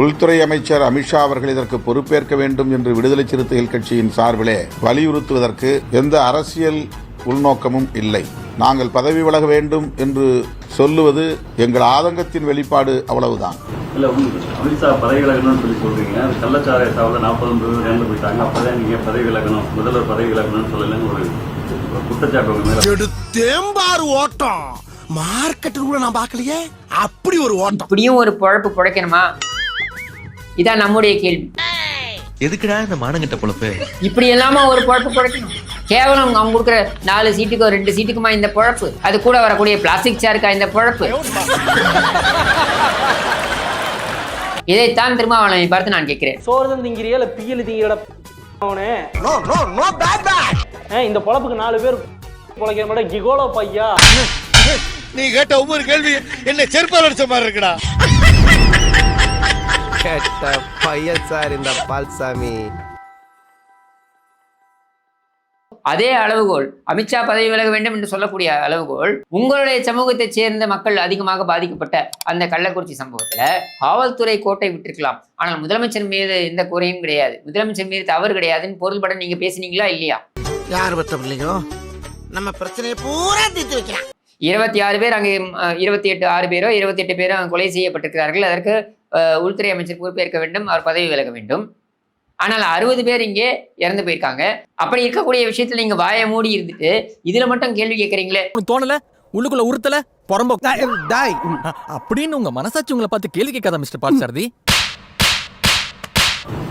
உள்துறை அமைச்சர் அமித்ஷா அவர்கள் இதற்கு பொறுப்பேற்க வேண்டும் என்று விடுதலை சிறுத்தைகள் கட்சியின் சார்பிலே வலியுறுத்துவதற்கு எந்த அரசியல் உள்நோக்கமும் இல்லை. நாங்கள் பதவி விலக வேண்டும் என்று சொல்லுவது எங்கள் ஆதங்கத்தின் வெளிப்பாடு அவ்வளவுதான். இல்ல உங்களுக்கு அமித்ஷா பதவி விலகணும்னு சொல்லி சொல்றீங்க. அது கள்ளச்சாராய சாவில் நாற்பது பேர் இறந்து போயிட்டாங்க. அப்பதான் நீங்க பதவி விலகணும் முதல்வர் பதவி விலகணும்னு சொல்லலன்னு ஒரு குற்றச்சாட்டு ஓட்டம். மார்க்கெட் கூட நான் பார்க்கலையே. அப்படி ஒரு ஓட்டம். இப்படியும் ஒரு பொழப்பு பிழைக்கணுமா இதான் நம்முடைய கேள்வி. எதுக்குடா இந்த மானங்கிட்ட பொழப்பு? இப்படி இல்லாம ஒரு பொழப்பு பிழைக்கணும். கேவலம் அவங்க கொடுக்குற நாலு சீட்டுக்கோ ரெண்டு சீட்டுக்குமா இந்த பொழப்பு? அது கூட வரக்கூடிய பிளாஸ்டிக் சேருக்கா இந்த பொழப்பு? இதைத்தான் திருமாவளவனை பார்த்து நான் கேட்கிறேன். சோறுதான் திங்கிறியா இல்ல பியல் திங்கிறட இந்த பொழப்புக்கு நாலு பேர் பொழைக்கிற மாட்டேன் கிகோலோ பையா? நீ கேட்ட ஒவ்வொரு கேள்வி என்ன செருப்பால் அடிச்ச மாதிரி இருக்குடா. கேட்ட பையன் சார் இந்த பால்சாமி. அதே அளவுகோல் அமித்ஷா பதவி விலக வேண்டும் என்று சொல்லக்கூடிய அளவுகோல் உங்களுடைய சமூகத்தைச் சேர்ந்த மக்கள் அதிகமாக பாதிக்கப்பட்ட அந்த கள்ளக்குறிச்சி சம்பவத்துல காவல்துறை கோட்டை விட்டிருக்கலாம். ஆனால் முதலமைச்சர் மீது எந்த குறையும் கிடையாது. முதலமைச்சர் மீது தவறு கிடையாதுன்னு பொருள்பட நீங்க பேசுனீங்களா இல்லையா? யார் பத்த பிள்ளைங்க நம்ம பிரச்சனையை பூரா தீர்த்து வைக்கலாம் இருபத்தி ஆறு பேர் அங்கே இருபத்தி எட்டு ஆறு பேரோ இருபத்தி எட்டு பேரோ கொலை செய்யப்பட்டிருக்கிறார்கள். அதற்கு உள்துறை அமைச்சர் பொறுப்பேற்க வேண்டும் அவர் பதவி விலக வேண்டும். ஆனால் அறுபது பேர் இங்கே இறந்து போயிருக்காங்க. அப்படி இருக்கக்கூடிய விஷயத்துல நீங்க வாயை மூடி இருந்துட்டு இதுல மட்டும் கேள்வி கேட்கறீங்களே தோணல? உள்ளுக்குள்ள உறுத்தல புறம்ப. டாய் அப்படின்னு உங்க மனசாட்சி உங்களை பார்த்து கேள்வி கேட்காத மிஸ்டர்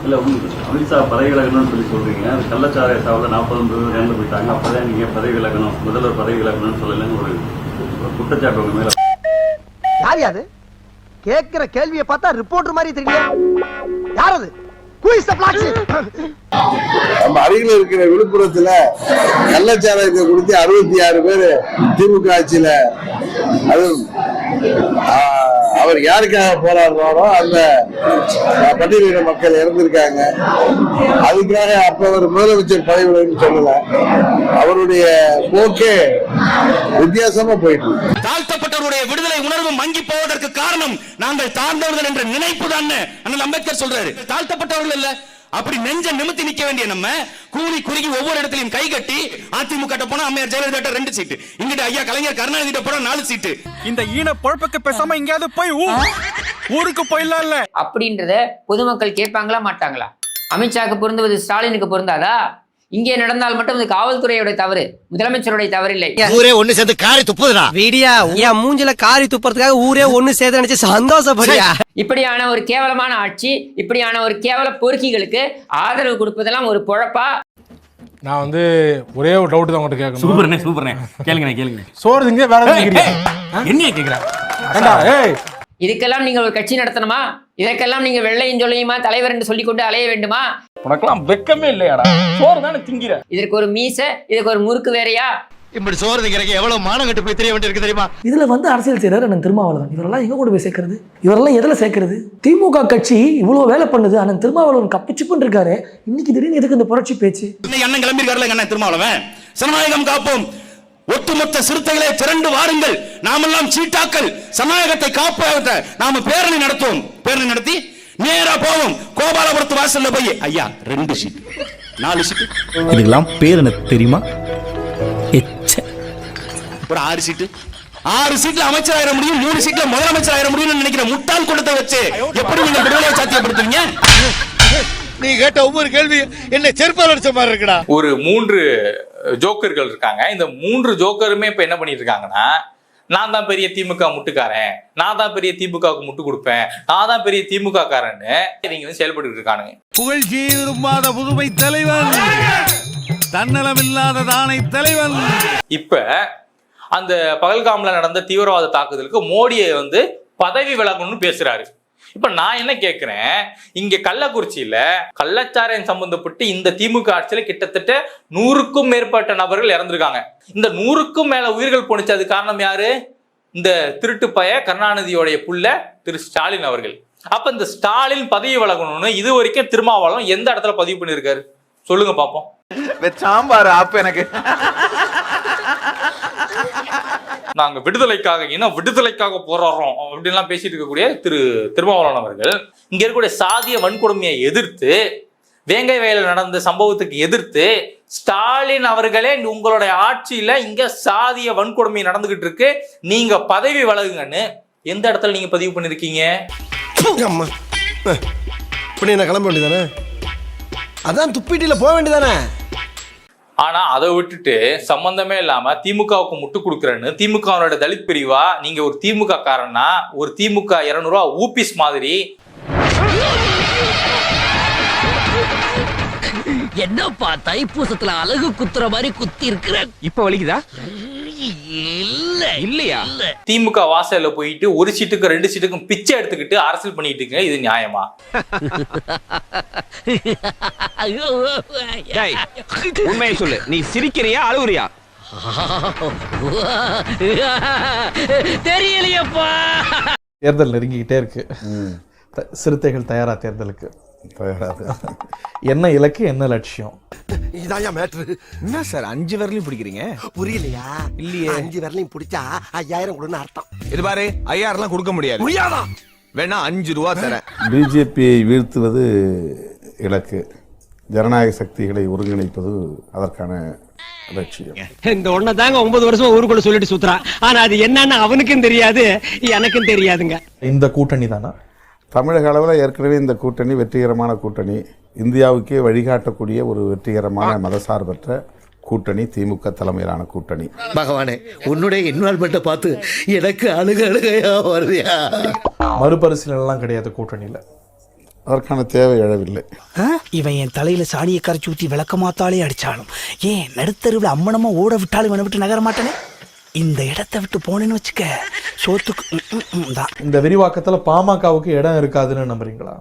இல்ல உங்களுக்கு அமித்ஷா பதவி விலகணும்னு சொல்லி சொல்றீங்க. அது சாவில் நாற்பது பேர் இறந்து போயிட்டாங்க. அப்பதான் நீங்க பதவி விலகணும். முதல்வர் பதவி விலகணும்னு சொல்லலன்னு ஒரு குற்றச்சாட்டு உங்க மேல. யார் கேக்குற கேள்வியை பார்த்தா ரிப்போர்ட்டர் மாதிரி தெரியல யார் அது? நம்ம அருகில் இருக்கிற விழுப்புரத்துல கள்ளச்சாராயத்தை கொடுத்து அறுபத்தி ஆறு பேர் திமுக ஆட்சியில. அது அவர் யாருக்காக போராடுறாரோ அந்த பட்டியலின மக்கள் இறந்திருக்காங்க. அதுக்காக அப்ப அவர் முதலமைச்சர் பதவி விலகுன்னு சொல்லல. அவருடைய போக்கே வித்தியாசமா போயிட்டு தாழ்த்தப்பட்டவருடைய விடுதலை உணர்வு மங்கி போவதற்கு காரணம் நாங்கள் தாழ்ந்தவர்கள் என்ற நினைப்பு தான் அண்ணல் அம்பேத்கர் சொல்றாரு. தாழ்த்தப்பட்டவர்கள் இல்ல அப்படி நெஞ்ச நிமித்தி நிக்க வேண்டிய நம்ம கூலி குறுகி ஒவ்வொரு இடத்துலயும் கை கட்டி அதிமுக போனா அம்மையார் ஜெயலலிதா ரெண்டு சீட்டு. இங்கிட்ட ஐயா கலைஞர் கருணாநிதி போனா நாலு சீட்டு. இந்த ஈன பொழப்புக்கு பேசாம எங்கேயாவது போய் ஊருக்கு போயிடலாம் இல்ல. அப்படின்றத பொதுமக்கள் கேட்பாங்களா மாட்டாங்களா? அமித்ஷாக்கு பொருந்துவது ஸ்டாலினுக்கு பொருந்தாதா? இங்கே நடந்தால் மட்டும் இது காவல்துறையோட தவறு முதலமைச்சருடைய தவறு இல்லை ஊரே ஒண்ணு சேர்ந்து காரி துப்புதுடா. விடியா என் மூஞ்சில காரி துப்புறதுக்காக ஊரே ஒண்ணு சேர்த்து நினைச்சு சந்தோஷப்படியா இப்படியான ஒரு கேவலமான ஆட்சி இப்படியான ஒரு கேவல பொறுக்கிகளுக்கு ஆதரவு கொடுப்பதெல்லாம் ஒரு பொழப்பா? நான் வந்து ஒரே ஒரு டவுட் தான் உங்கள்கிட்ட கேட்கணும். சூப்பர்ண்ணே சூப்பர்ண்ணே. கேளுங்க கேளுங்க சோறு திங்க வேற? என்ன கேக்குறா? ஏண்டா, ஏய் இதுக்கெல்லாம் நீங்கள் ஒரு கட்சி நடத்தணுமா? இதற்கெல்லாம் நீங்கள் வெள்ளையும் சொல்லியுமா தலைவர் என்று சொல்லிக்கொண்டு அலைய வேண்டுமா? உனக்கெல்லாம் வெக்கமே இல்லையாடா? சோறு தானே திங்கிற. இதற்கு ஒரு மீசை இதுக்கு ஒரு முறுக்கு வேறையா? இப்படி சோறு திங்கிறக்கு எவ்வளவு மானம் கட்டு போய் தெரிய வேண்டியிருக்கு தெரியுமா? இதுல வந்து அரசியல் செய்யறாரு அண்ணன் திருமாவளவன். இவரெல்லாம் எங்க கொண்டு போய் சேர்க்கறது? இவரெல்லாம் எதுல சேர்க்கறது? திமுக கட்சி இவ்வளவு வேலை பண்ணுது அண்ணன் திருமாவளவன் கப்பிச்சுப்புன்னு இருக்காரு. இன்னைக்கு திடீர்னு எதுக்கு இந்த புரட்சி பேச்சு? இன்னைக்கு அண்ணன் கிளம்பிருக்காருல அண்ணன் திருமாவளவன்? சனநாயகம் காப்போம். ஒட்டுமொத்த சிறுத்தைகளே திரண்டு வாருங்கள். நாமெல்லாம் சீட்டாக்கள். சனநாயகத்தை காப்ப நாம பேரணி நடத்துவோம். பேரணி நடத்தி நேரா போவோம். கோபாலபுரத்து வாசல்ல போய் ஐயா ரெண்டு சீட் நாலு சீட்டு. இதுக்கெல்லாம் பேர் எனக்கு தெரியுமா? ஒரு ஆறு சீட்டு. ஆறு சீட்ல அமைச்சர் ஆயிர முடியும். மூணு சீட்ல முதலமைச்சர் ஆயிர முடியும்னு நினைக்கிற முட்டாள் கூட்டத்தை வச்சு எப்படி நீங்க விடுதலை சாத்தியப்படுத்துவீங்க? நீ கேட்ட ஒவ்வொரு கேள்வி என்ன செருப்பால் அடிச்ச மாதிரி இருக்குடா. ஒரு மூன்று ஜோக்கர்கள் இருக்காங்க. இந்த மூன்று ஜோக்கருமே இப்ப என்ன பண்ணிட்டு இருக்காங்கன்னா நான் தான் பெரிய திமுக முட்டுக்காரன் நான் தான் பெரிய திமுகவுக்கு முட்டு கொடுப்பேன் நான் தான் பெரிய திமுக காரன்னு நீங்க வந்து செயல்பட்டு இருக்கானுங்க. புகழ்ச்சி விரும்பாத புதுமை தலைவன் தன்னலம் இல்லாத தானை தலைவன். இப்ப அந்த பகல்காம்ல நடந்த தீவிரவாத தாக்குதலுக்கு மோடியை வந்து பதவி விலகணும்னு பேசுறாரு. இப்ப நான் என்ன கேட்கிறேன் இங்க கள்ளக்குறிச்சியில கள்ளச்சாராயம் சம்பந்தப்பட்டு இந்த திமுக ஆட்சியில கிட்டத்தட்ட நூறுக்கும் மேற்பட்ட நபர்கள் இறந்திருக்காங்க. இந்த நூறுக்கும் மேல உயிர்கள் போணுச்சு அது காரணம் யாரு? இந்த திருட்டு பய கருணாநிதியோடைய புள்ள திரு ஸ்டாலின் அவர்கள். அப்ப இந்த ஸ்டாலின் பதவி வழங்கணும்னு இது வரைக்கும் திருமாவளம் எந்த இடத்துல பதிவு பண்ணியிருக்காரு? சொல்லுங்க பாப்போம். சாம்பார் ஆப் எனக்கு. நாங்க விடுதலைக்காக இன விடுதலைக்காக போராடுறோம் அப்படின்லாம் பேசிட்டு இருக்கக்கூடிய திரு திருமாவளவன் அவர்கள் இங்க இருக்கக்கூடிய சாதிய வன்கொடுமையை எதிர்த்து வேங்கை வயலில் நடந்த சம்பவத்துக்கு எதிர்த்து ஸ்டாலின் அவர்களே உங்களுடைய ஆட்சியில இங்க சாதிய வன்கொடுமை நடந்துகிட்டு இருக்கு நீங்க பதவி வழங்குங்கன்னு எந்த இடத்துல நீங்க பதிவு பண்ணிருக்கீங்க? அம்மா. கிளம்ப வேண்டியதானே அதான் துப்பிட்டில போக வேண்டியதானே ஆனா அதை விட்டுட்டு சம்பந்தமே இல்லாம திமுகவுக்கு முட்டு கொடுக்குறேன்னு திமுகவோட தலித் பிரிவா நீங்க ஒரு திமுக காரன்னா ஒரு திமுக இருநூறுவா ஊபிஸ் மாதிரி. என்னப்பா தைப்பூசத்துல அழகு குத்துற மாதிரி குத்தி இருக்கிற இப்ப வலிக்குதா? இல்லையா? திமுக வாசல்ல போயிட்டு ஒரு சீட்டுக்கு ரெண்டு சீட்டுக்கும் பிச்சை எடுத்துக்கிட்டு அரசியல் பண்ணிட்டு இருக்கீங்க. இது நியாயமா? உண்மையை சொல்லு. நீ சிரிக்கிறியா அழுகுறியா? தெரியலையப்பா. தேர்தல் நெருங்கிக்கிட்டே இருக்கு. சிறுத்தைகள் தயாரா தேர்தலுக்கு. என்ன இலக்கு என்ன லட்சியம்? இதாயா மேட்ரு என்ன சார் அஞ்சு விரலையும் பிடிக்கிறீங்க? புரியலையா? இல்லையே. அஞ்சு விரலையும் பிடிச்சா ஐயாயிரம் கொடுன்னு அர்த்தம். இது பாரு ஐயாயிரம்லாம் கொடுக்க முடியாது. முடியாதா? வேணா அஞ்சு ரூபா தரேன். பிஜேபியை வீழ்த்துவது இலக்கு. ஜனநாயக சக்திகளை ஒருங்கிணைப்பது அதற்கான லட்சியம். இந்த ஒன்ன தாங்க ஒன்பது வருஷம் ஊருக்குள்ள சொல்லிட்டு சுத்துறான் ஆனா அது என்னன்னு அவனுக்கும் தெரியாது எனக்கும் தெரியாதுங்க. இந்த கூட்டணி தானா தமிழக அளவில் ஏற்கனவே இந்த கூட்டணி வெற்றிகரமான கூட்டணி. இந்தியாவுக்கே வழிகாட்டக்கூடிய ஒரு வெற்றிகரமான மதசார்பற்ற கூட்டணி திமுக தலைமையிலான கூட்டணி. பகவானே உன்னுடைய இன்வால்மெண்ட்டை பார்த்து எனக்கு அழுக அழுகையா வருதியா? மறுபரிசீலனைலாம் கிடையாது கூட்டணியில. அதற்கான தேவை எழவில்லை. இவன் என் தலையில சாணியை கரைச்சி ஊத்தி விளக்க மாத்தாலே அடிச்சாலும். ஏன் நடுத்தருவில் அம்மனமா ஓட விட்டாலும் இவனை விட்டு நகர மாட்டானே? இந்த இடத்தை விட்டு போனேன்னு வச்சுக்க சோத்துக்கு தான். இந்த விரிவாக்கத்துல பாமகவுக்கு இடம் இருக்காதுன்னு நம்புறீங்களா?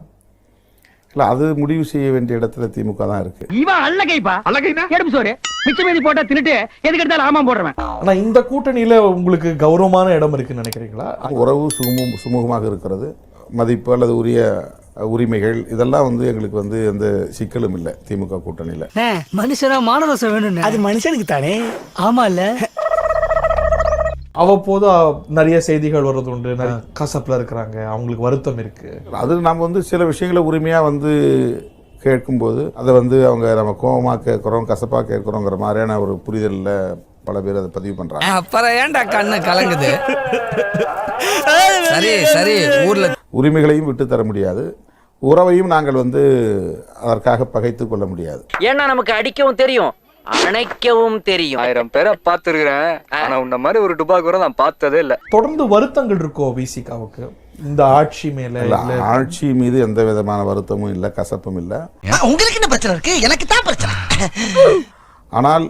இல்லை அது முடிவு செய்ய வேண்டிய இடத்துல திமுக தான் இருக்கு. இவன் அல்லகைப்பா. அல்லகைனா? எடுப்பு சோறு. மிச்ச மீதி போட்டா தின்னுட்டு எதுக்கு எடுத்தாலும் ஆமா போடுறவன். ஆனா இந்த கூட்டணியில உங்களுக்கு கௌரவமான இடம் இருக்குன்னு நினைக்கிறீங்களா? உறவு சுமூக சுமூகமாக இருக்கிறது. மதிப்பு அல்லது உரிய உரிமைகள் இதெல்லாம் வந்து எங்களுக்கு வந்து எந்த சிக்கலும் இல்லை திமுக கூட்டணியில். மனுஷனா மானரசம் வேணும் அது மனுஷனுக்கு தானே ஆமா இல்ல அவ்வப்போது நிறைய செய்திகள் வர்றது உண்டு. நிறைய கசப்புல இருக்கிறாங்க. அவங்களுக்கு வருத்தம் இருக்கு. அது நம்ம வந்து சில விஷயங்களை உரிமையாக வந்து கேட்கும்போது அதை வந்து அவங்க நம்ம கோபமாக கேட்குறோம் கசப்பாக கேட்குறோங்கிற மாதிரியான ஒரு புரிதலில் பல பேர் அதை பதிவு பண்ணுறாங்க அப்புறம் ஏன்டா கண்ணு கலங்குது? சரி சரி ஊர்ல உரிமைகளையும் விட்டு தர முடியாது. உறவையும் நாங்கள் வந்து அதற்காக பகைத்து கொள்ள முடியாது. ஏன்னா நமக்கு அடிக்கவும் தெரியும். அணைக்கவும் தெரியும். ஆயிரம் பேரை பார்த்துருக்கிறேன். ஆனா உன்ன மாதிரி ஒரு டுபாக்கு கூட நான் பார்த்ததே இல்ல. தொடர்ந்து வருத்தங்கள் இருக்கோ விசிகாவுக்கு? இந்த ஆட்சி மேல ஆட்சி மீது எந்த விதமான வருத்தமும் இல்லை கசப்பும் இல்லை. உங்களுக்கு என்ன பிரச்சனை இருக்கு? எனக்கு தான் பிரச்சனை. ஆனால்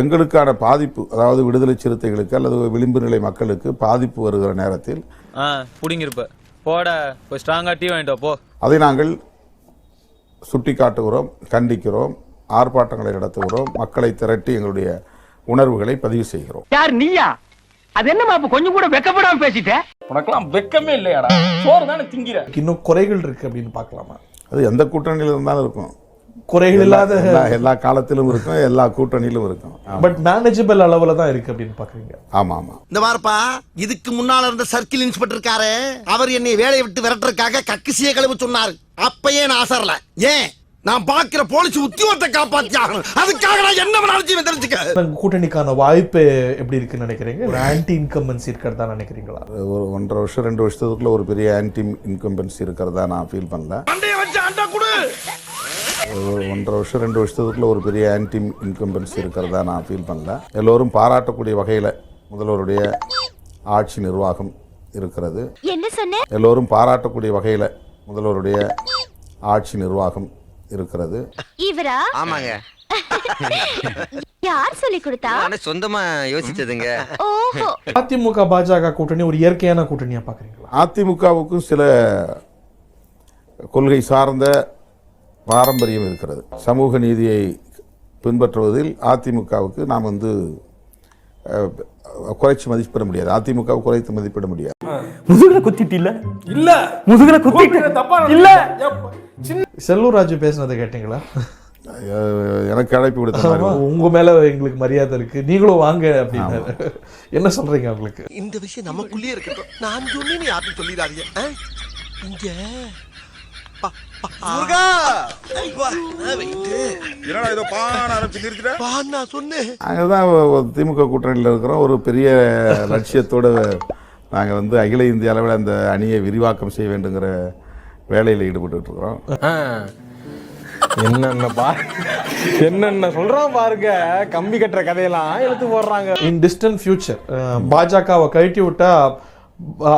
எங்களுக்கான பாதிப்பு அதாவது விடுதலை சிறுத்தைகளுக்கு அல்லது விளிம்பு நிலை மக்களுக்கு பாதிப்பு வருகிற நேரத்தில் புடிங்கிருப்ப. போட ஸ்ட்ராங்கா டீ வாங்கிட்டு போ. அதை நாங்கள் சுட்டிக்காட்டுகிறோம் கண்டிக்கிறோம். ஆர்ப்பாட்டங்களை நடத்துகிறோம் மக்களை திரட்டி எங்களுடைய உணர்வுகளை பதிவு செய்கிறோம். யார் நீயா? அது என்னமா அப்ப கொஞ்சம் கூட வெக்கப்படாம பேசிட்ட? உனக்கெல்லாம் வெக்கமே இல்லையாடா? சோறு தானே திங்கிற? இன்னும் குறைகள் இருக்கு அப்படின்னு பார்க்கலாமா? அது எந்த கூட்டணியில் இருந்தாலும் இருக்கும். குறைகள் இல்லாத எல்லா காலத்திலும் இருக்கும் எல்லா கூட்டணியிலும் இருக்கும். பட் மேனேஜபிள் அளவுல தான் இருக்கு அப்படின்னு பாக்குறீங்க ஆமா ஆமா. இந்த பாருப்பா இதுக்கு முன்னால இருந்த சர்க்கிள் இன்ஸ்பெக்டர் இருக்காரு. அவர் என்னை வேலையை விட்டு விரட்டுறதுக்காக கக்கிசிய கழுவு சொன்னார். அப்பயே நான் அசரல ஏன்? நான் பாக்குற போலீஸ் உத்தியோகத்தை காப்பாத்தி ஆகணும். அதுக்காக நான் என்ன செய்வேன் தெரிஞ்சுக்க. கூட்டணிக்கான வாய்ப்பு எப்படி இருக்குன்னு நினைக்கிறீங்க? ஒரு ஆன்டி இன்கம்பன்சி இருக்கிறதா நினைக்கிறீங்களா? ஒரு ஒன்றரை வருஷம் ரெண்டு வருஷத்துக்குள்ள ஒரு பெரிய ஆன்டி இன்கம்பன்சி இருக்கிறதா நான் ஃபீல் பண்ணல. ஒரு ஒன்றரை வருஷம் ரெண்டு வருஷத்துக்குள்ள ஒரு பெரிய ஆன்டி இன்கம்பன்சி இருக்கிறதா நான் ஃபீல் பண்ணல. எல்லோரும் பாராட்டக்கூடிய வகையில் முதல்வருடைய ஆட்சி நிர்வாகம் இருக்கிறது. எல்லோரும் பாராட்டக்கூடிய வகையில் முதல்வருடைய ஆட்சி நிர்வாகம் இருக்கிறது. இவரா? ஆமாங்க. யார் சொல்லி கொடுத்தா? சொந்தமா யோசிச்சதுங்க. ஓஹோ. அதிமுக பாஜக கூட்டணி ஒரு இயற்கையான கூட்டணியா பாக்குறீங்களா? அதிமுகவுக்கும் சில கொள்கை சார்ந்த பாரம்பரியம் இருக்கிறது. சமூக நீதியை பின்பற்றுவதில் அதிமுகவுக்கு நாம் வந்து குறைச்சு மதிப்பிட முடியாது. அதிமுக குறைத்து மதிப்பிட முடியாது. முதுகுல குத்திட்டு இல்ல? இல்ல. முதுகுல குத்திட்டு தப்பா இல்ல. செல்லூர் ராஜு பேசுனதை கேட்டீங்களா? எனக்கு அழைப்பு விடுத்த உங்க மேல எங்களுக்கு மரியாதை இருக்கு. நீங்களும் வாங்க அப்படின்னு என்ன சொல்றீங்க அவங்களுக்கு? இந்த விஷயம் நமக்குள்ளே இருக்கட்டும். நான் சொன்னேன்னு யாரும் சொல்லிடாதீங்க? இங்க திமுக கூட்டணியில் இருக்கிறோம். ஒரு பெரிய லட்சியத்தோடு நாங்கள் வந்து அகில இந்திய அளவில் அந்த அணியை விரிவாக்கம் செய்ய வேண்டுங்கிற வேலையில் ஈடுபட்டு இருக்கிறோம். என்னென்ன பா என்னென்ன சொல்றான் பாருங்க. கம்பி கட்டுற கதையெல்லாம் எடுத்து போடுறாங்க. இன் டிஸ்டன்ட் ஃபியூச்சர் பாஜகவை கழட்டி விட்டா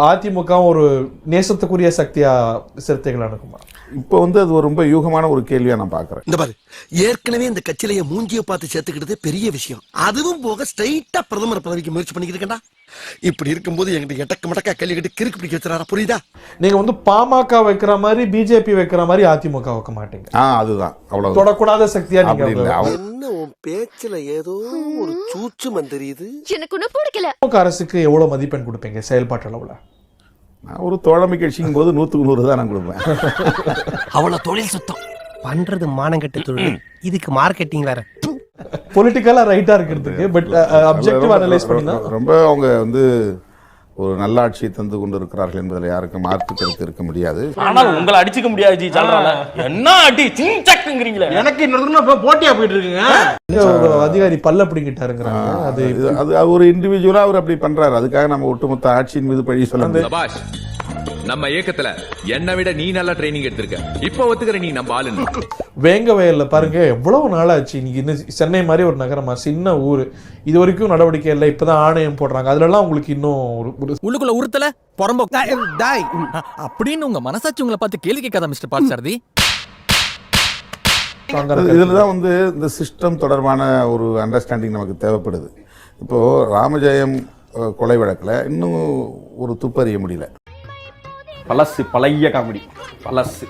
அதிமுகவும் ஒரு நேசத்துக்குரிய சக்தியா சிறுத்தைகள் அணுகுமா? இப்போ வந்து அது ஒரு ரொம்ப யூகமான ஒரு கேள்வியாக நான் பார்க்குறேன் இந்த பாரு ஏற்கனவே இந்த கட்சியில என் மூஞ்சிய பார்த்து சேர்த்துக்கிட்டதே பெரிய விஷயம். அதுவும் போக ஸ்ட்ரைட்டா பிரதமர் பதவிக்கு முயற்சி பண்ணிக்கிட்டு இருக்கேன்டா. இப்படி இருக்கும்போது எங்கிட்ட எட்டக்க மடக்கா கேள்வி கிட்ட கிறுக்கு பிடிக்க வச்சுறாரா புரியுதா? நீங்க வந்து பாமக வைக்கிற மாதிரி பிஜேபி வைக்கிற மாதிரி அதிமுக வைக்க மாட்டீங்க. ஆ அதுதான். அவ்வளோ தொடக்கூடாத சக்தியா நீங்க என்ன உன் பேச்சுல ஏதோ ஒரு சூச்சுமம் தெரியுது எனக்கு ஒன்னும் பிடிக்கல. அரசுக்கு எவ்வளவு மதிப்பெண் கொடுப்பீங்க செயல்பாட்டு அளவுல? நான் ஒரு தோழமை கட்சிங்கும் போது நூற்றுக்கு நூறு தான் நான் கொடுப்பேன். அவ்வளவு தொழில் சுத்தம். பண்றது மானங்கெட்ட தொழில். இதுக்கு மார்க்கெட்டிங் வேற பொலிட்டிக்கலா ரைட்டா இருக்கிறதுக்கு பட் அப்ஜெக்டிவ் அனலைஸ் ரொம்ப- ரொம்ப அவங்க வந்து ஒரு நல்ல ஆட்சியை தந்து கொண்டு இருக்கிறார்கள் என்பதில் யாருக்கும் மாற்று கருத்து இருக்க முடியாது. ஆனால் உங்களை அடிச்சுக்க முடியாது ஜி சொல்றாங்க என்ன அடி சிங்சக்குங்கிறீங்களே எனக்கு இன்னொரு போட்டியா போயிட்டு இருக்குங்க. ஒரு அதிகாரி பல்ல பிடிங்கிட்டாருங்கிறாங்க. அது அது அது ஒரு இண்டிவிஜுவலா அவர் அப்படி பண்றாரு. அதுக்காக நம்ம ஒட்டுமொத்த ஆட்சியின் மீது பழி சொல்ல நம்ம இயக்கத்துல என்னை விட நீ நல்லா ட்ரைனிங் எடுத்திருக்க. இப்ப ஒத்துக்கிற நீ நம்ம ஆளுன்னு. வேங்க வயல்ல பாருங்க எவ்வளவு நாளாச்சு. இன்னைக்கு இன்னும் சென்னை மாதிரி ஒரு நகரமா சின்ன ஊர். இது வரைக்கும் நடவடிக்கை இல்லை இப்பதான் ஆணையம் போடுறாங்க. அதுல எல்லாம் உங்களுக்கு இன்னும் ஒரு- உள்ளுக்குள்ள உறுத்தல புறம்போ. டாய். அப்படின்னு உங்க மனசாட்சி உங்களை பார்த்து கேள்வி கேட்காத மிஸ்டர் இது- இருக்காது. இதுல தான் வந்து இந்த சிஸ்டம் தொடர்பான ஒரு அண்டர்ஸ்டாண்டிங் நமக்கு தேவைப்படுது. இப்போ ராமஜெயம் கொலை வழக்கில் இன்னும் ஒரு துப்பறிய முடியல. பழசு பழைய காமெடி. பழசு.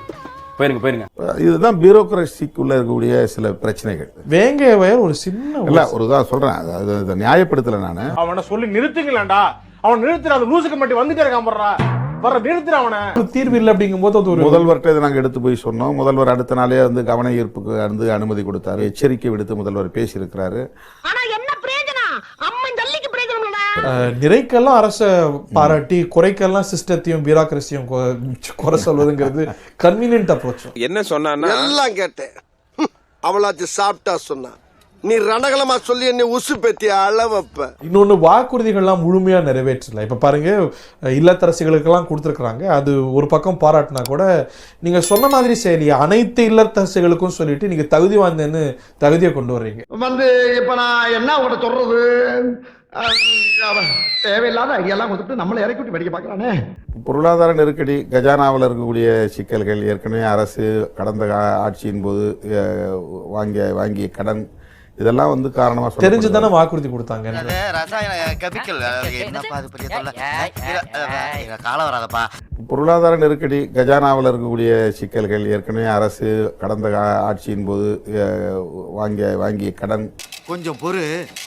போயிருங்க போயிருங்க. இதுதான் பியூரோக்ரஸிக்குள்ள இருக்கக்கூடிய சில பிரச்சனைகள். வேங்க வயல் ஒரு சின்ன. இல்ல ஒரு தான் சொல்றேன். அது- நியாயப்படுத்தல நான். அவனை சொல்லி நிறுத்துங்களேன்டா அவன் நிறுத்துற அந்த லூசுக்கு மட்டும் வந்துட்டே இருக்கான் போடுறா வர நிறுத்துற அவனை. ஒரு தீர்வு இல்லை அப்படிங்கும்போது அது ஒரு முதல்வர்கிட்ட இதை நாங்கள் எடுத்து போய் சொன்னோம். முதல்வர் அடுத்த நாளே வந்து கவன ஈர்ப்புக்கு வந்து அனுமதி கொடுத்தாரு. எச்சரிக்கை விடுத்து முதல்வர் பேசியிருக்கிறாரு. நிறைக்கெல்லாம் அரச பாராட்டி குறைக்கெல்லாம் சிஸ்டத்தையும் பியூரோக்ரஸியும் குறை சொல்வதுங்கிறது கன்வீனியன்ட் அப்ரோச் என்ன சொன்னான்னா எல்லாம் கேட்டேன். அவளாச்சு சாப்பிட்டா சொன்னா நீ ரணகலமா சொல்லி என்னை உசு பெத்தி அளவப்ப. இன்னொன்று வாக்குறுதிகள்லாம் முழுமையா நிறைவேற்றல. இப்ப பாருங்க இல்லத்தரசிகளுக்கெல்லாம் கொடுத்துருக்குறாங்க. அது ஒரு பக்கம் பாராட்டினா கூட நீங்க சொன்ன மாதிரி சரி அனைத்து இல்லத்தரசிகளுக்கும் சொல்லிட்டு நீங்க தகுதி வாய்ந்தேன்னு தகுதியை கொண்டு வர்றீங்க. வந்து இப்ப நான் என்ன உங்கள்கிட்ட சொல்றது? தேவையில்லாத ஐடியெல்லாம் கொடுத்துட்டு நம்மளை இறக்கி விட்டு வெடிக்க பார்க்கறானே. பொருளாதார நெருக்கடி கஜானாவில் இருக்கக்கூடிய சிக்கல்கள் ஏற்கனவே அரசு கடந்த கா- ஆட்சியின் போது வாங்கிய வாங்கிய கடன் இதெல்லாம் வந்து காரணமா. தெரிஞ்சு தானே வாக்குறுதி கொடுத்தாங்க. பொருளாதார நெருக்கடி கஜானாவில் இருக்கக்கூடிய சிக்கல்கள் ஏற்கனவே அரசு கடந்த கா- ஆட்சியின் போது வாங்கிய வாங்கிய கடன் கொஞ்சம் பொறு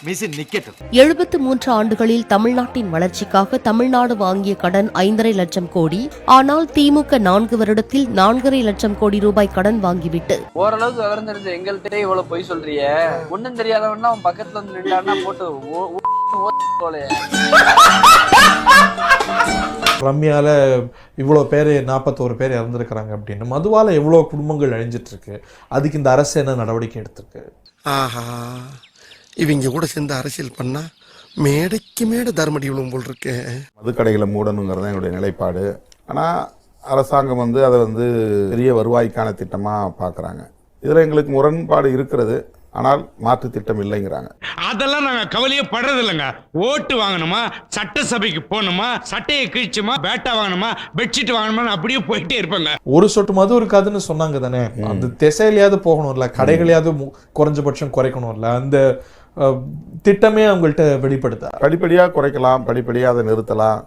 மிஷின் நிக்கட்டும். எழுபத்து மூன்று ஆண்டுகளில் தமிழ்நாட்டின் வளர்ச்சிக்காக தமிழ்நாடு வாங்கிய கடன் ஐந்தரை லட்சம் கோடி ஆனால் திமுக நான்கு வருடத்தில் நான்கரை லட்சம் கோடி ரூபாய் கடன் வாங்கிவிட்டு. ஓரளவுக்கு விவரம் தெரிஞ்ச எங்கள்கிட்ட இவ்வளவு பொய் சொல்றிய. ஒண்ணும் தெரியாதவன்னா அவன் பக்கத்துல வந்து நின்றான்னா போட்டு. ரம்யால இவ்வளோ பேர் நாற்பத்தோரு பேர் இறந்துருக்கிறாங்க அப்படின்னு. மதுவால எவ்வளோ குடும்பங்கள் அழிஞ்சிட்டு இருக்கு. அதுக்கு இந்த அரசு என்ன நடவடிக்கை எடுத்திருக்கு? ஆஹா. இவங்க கூட சேர்ந்து அரசியல் பண்ணா மேடைக்கு மேடை தர்மடி விழும் போல் இருக்கு. மதுக்கடைகளை மூடணுங்கிறது தான் என்னுடைய நிலைப்பாடு. ஆனால் அரசாங்கம் வந்து அதை வந்து பெரிய வருவாய்க்கான திட்டமாக பார்க்குறாங்க இதில் எங்களுக்கு முரண்பாடு இருக்கிறது. ஆனால் மாற்று திட்டம் இல்லைங்கிறாங்க. அதெல்லாம் நாங்க கவலையே படுறது இல்லைங்க ஓட்டு வாங்கணுமா சட்டசபைக்கு போகணுமா சட்டையை கிழிச்சுமா பேட்டா வாங்கணுமா பெட்ஷீட் வாங்கணுமா அப்படியே போயிட்டே இருப்பாங்க. ஒரு சொட்டு மது இருக்காதுன்னு சொன்னாங்க தானே. அந்த திசையிலையாவது போகணும்ல கடைகளையாவது குறைஞ்சபட்சம் குறைக்கணும்ல அந்த திட்டமே அவங்கள்ட்ட வெளிப்படுத்தா? படிப்படியாக குறைக்கலாம் படிப்படியாக அதை நிறுத்தலாம்.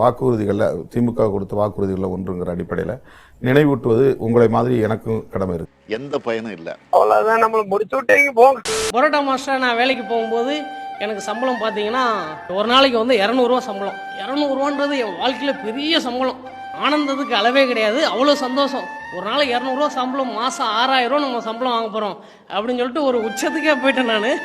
வாக்குறுதிகளில் திமுக கொடுத்த வாக்குறுதிகளில் ஒன்றுங்கிற அடிப்படையில் நினைவூட்டுவது உங்களை மாதிரி எனக்கும் கடமை இருக்கு. எந்த பயனும் இல்ல. அவ்வளவுதான் நம்மள முடிச்சு விட்டீங்க போங்க. பரோட்டா மாஸ்டர் நான் வேலைக்கு போகும்போது எனக்கு சம்பளம் பார்த்தீங்கன்னா ஒரு நாளைக்கு வந்து இரநூறுவா சம்பளம். இரநூறுவான்றது என் வாழ்க்கையில பெரிய சம்பளம். ஆனந்தத்துக்கு அளவே கிடையாது. அவ்வளோ சந்தோஷம். ஒரு நாள் இரநூறுவா சம்பளம் மாதம் ஆறாயிரம் நம்ம சம்பளம் வாங்க போகிறோம் அப்படின்னு சொல்லிட்டு ஒரு உச்சத்துக்கே போயிட்டேன் நான்.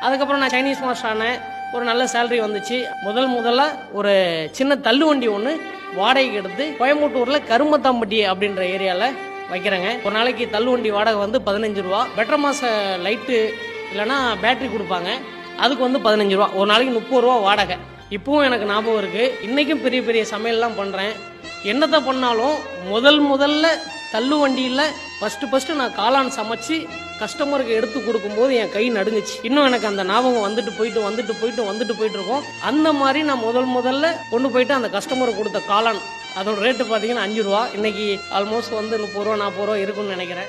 அதுக்கப்புறம் நான் சைனீஸ் மாஸ்டர் ஆனேன். ஒரு நல்ல சேலரி வந்துச்சு. முதல் முதல்ல ஒரு சின்ன தள்ளுவண்டி ஒன்று வாடகைக்கு எடுத்து கோயம்புத்தூரில் கருமத்தாம்பட்டி அப்படின்ற ஏரியாவில் வைக்கிறேங்க. ஒரு நாளைக்கு தள்ளுவண்டி வாடகை வந்து பதினஞ்சு ரூபா. பெட்டர் மாச லைட்டு இல்லைன்னா பேட்டரி கொடுப்பாங்க. அதுக்கு வந்து பதினஞ்சு ரூபா. ஒரு நாளைக்கு முப்பது ரூபா வாடகை. இப்பவும் எனக்கு ஞாபகம் இருக்குது இன்றைக்கும் பெரிய பெரிய சமையல்லாம் பண்ணுறேன் என்னத்தை பண்ணாலும் முதல் முதல்ல தள்ளுவண்டியில் ஃபஸ்ட்டு ஃபஸ்ட்டு நான் காளான் சமைச்சு கஸ்டமருக்கு எடுத்து கொடுக்கும்போது என் கை நடுங்குச்சு. இன்னும் எனக்கு அந்த ஞாபகம் வந்துட்டு போயிட்டு வந்துட்டு போயிட்டு வந்துட்டு போயிட்டு இருக்கோம் அந்த மாதிரி நான் முதல் முதல்ல கொண்டு போயிட்டு அந்த கஸ்டமருக்கு கொடுத்த காளான். அதோட ரேட்டு பார்த்தீங்கன்னா அஞ்சு ரூபா. இன்னைக்கு ஆல்மோஸ்ட் வந்து முப்பது ரூபா நாற்பது ரூபா இருக்கும்னு நினைக்கிறேன்.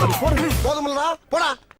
போதுமில்லடா போடா.